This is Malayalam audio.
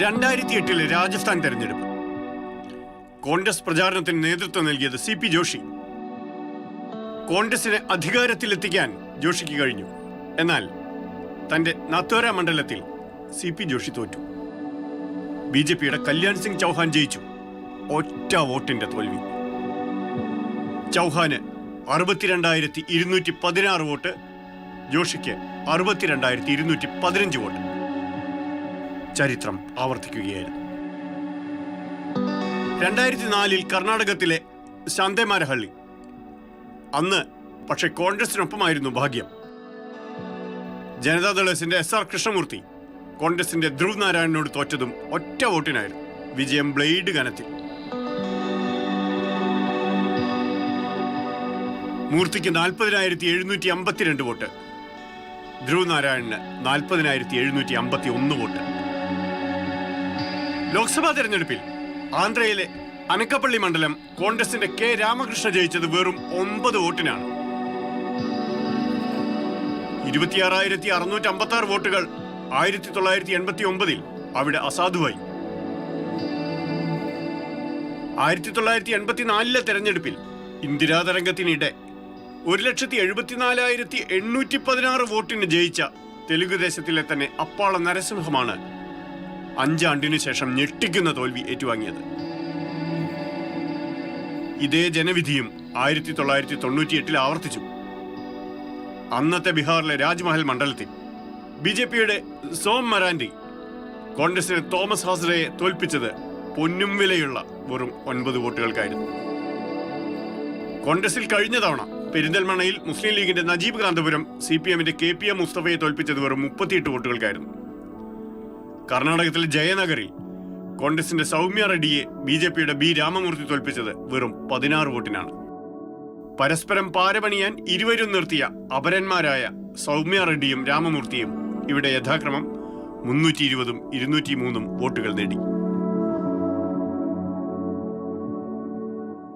രണ്ടായിരത്തി എട്ടിലെ രാജസ്ഥാൻ തെരഞ്ഞെടുപ്പ്. കോൺഗ്രസ് പ്രചാരണത്തിന് നേതൃത്വം നൽകിയത് സി പി ജോഷി. കോൺഗ്രസിനെ അധികാരത്തിലെത്തിക്കാൻ ജോഷിക്ക് കഴിഞ്ഞു. എന്നാൽ തന്റെ നത്തോര മണ്ഡലത്തിൽ സി പി ജോഷി തോറ്റു. ബി ജെ പിയുടെ കല്യാൺ സിംഗ് ചൗഹാൻ ജയിച്ചു. ഒറ്റ വോട്ടിന്റെ തോൽവി. ചൗഹാന് അറുപത്തിരണ്ടായിരത്തി ഇരുന്നൂറ്റി പതിനാറ് വോട്ട് ജോഷിക്ക് അറുപത്തിരണ്ടായിരത്തി ഇരുന്നൂറ്റി പതിനഞ്ച് വോട്ട്. ചരിത്രം ആവർത്തിക്കുകയായിരുന്നു. രണ്ടായിരത്തി നാലിൽ കർണാടകത്തിലെ ശാന്തേമാരഹള്ളി. അന്ന് പക്ഷേ കോൺഗ്രസിനൊപ്പമായിരുന്നു ഭാഗ്യം. ജനതാദളസിന്റെ എസ് ആർ കൃഷ്ണമൂർത്തി കോൺഗ്രസിന്റെ ധ്രുവ് നാരായണനോട് തോറ്റതും ഒറ്റ വോട്ടിനായിരുന്നു വിജയം ബ്ലേഡ് കനത്തിൽ മൂർത്തിക്ക് നാൽപ്പതിനായിരത്തി എഴുന്നൂറ്റി അമ്പത്തിരണ്ട് വോട്ട് ധ്രുവ് നാരായണന് നാൽപ്പതിനായിരത്തി എഴുന്നൂറ്റി അമ്പത്തി ഒന്ന് വോട്ട്. ലോക്സഭാ തെരഞ്ഞെടുപ്പിൽ ആന്ധ്രയിലെ അനക്കപ്പള്ളി മണ്ഡലം കോൺഗ്രസിന്റെ കെ രാമകൃഷ്ണ ജയിച്ചത് വെറും ഒമ്പത് വോട്ടിനാണ്. ഇരുപത്തിയാറായിരത്തി അറുന്നൂറ്റി അമ്പത്തി ആറ് വോട്ടുകൾ ആയിരത്തി തൊള്ളായിരത്തി എൺപത്തി ഒമ്പതിൽ അവിടെ അസാധുവായി. ആയിരത്തി തൊള്ളായിരത്തി എൺപത്തിനാലിലെ തെരഞ്ഞെടുപ്പിൽ ഇന്ദിരാ തരംഗത്തിനിടെ ഒരു ലക്ഷത്തി എഴുപത്തിനാലായിരത്തി എണ്ണൂറ്റി പതിനാറ് വോട്ടിന് ജയിച്ച തെലുങ്കുദേശത്തിലെ തന്നെ അപ്പാള നരസിംഹമാണ് അഞ്ചാണ്ടിനു ശേഷം ഞെട്ടിക്കുന്ന തോൽവി ഏറ്റുവാങ്ങിയത്. ഇതേ ജനവിധിയും ആയിരത്തി തൊള്ളായിരത്തി തൊണ്ണൂറ്റി എട്ടിൽ ആവർത്തിച്ചു. അന്നത്തെ ബീഹാറിലെ രാജ്മഹൽ മണ്ഡലത്തിൽ ബി ജെ പിയുടെ സോം മറാൻഡി കോൺഗ്രസിന് തോമസ് ഹാസ്രയെ തോൽപ്പിച്ചത് പൊന്നും വിലയുള്ള വെറും ഒൻപത് വോട്ടുകൾക്കായിരുന്നു. കോൺഗ്രസിൽ കഴിഞ്ഞ തവണ പെരിന്തൽമണയിൽ മുസ്ലിം ലീഗിന്റെ നജീബ് കാന്തപുരം സി പി എമ്മിന്റെ കെ പി എം മുസ്തഫയെ തോൽപ്പിച്ചത് വെറും മുപ്പത്തിയെട്ട് വോട്ടുകൾക്കായിരുന്നു. കർണാടകത്തിലെ ജയനഗറിൽ കോൺഗ്രസിന്റെ സൗമ്യ റെഡ്ഡിയെ ബി ജെ പിയുടെ ബി രാമമൂർത്തി തോൽപ്പിച്ചത് വെറും പതിനാറ് വോട്ടിനാണ്. പരസ്പരം പാരപണിയാൻ ഇരുവരും നിർത്തിയ അപരന്മാരായ സൗമ്യ റെഡ്ഡിയും രാമമൂർത്തിയും ഇവിടെ യഥാക്രമം മുന്നൂറ്റി ഇരുപതും ഇരുന്നൂറ്റി മൂന്നും വോട്ടുകൾ നേടി.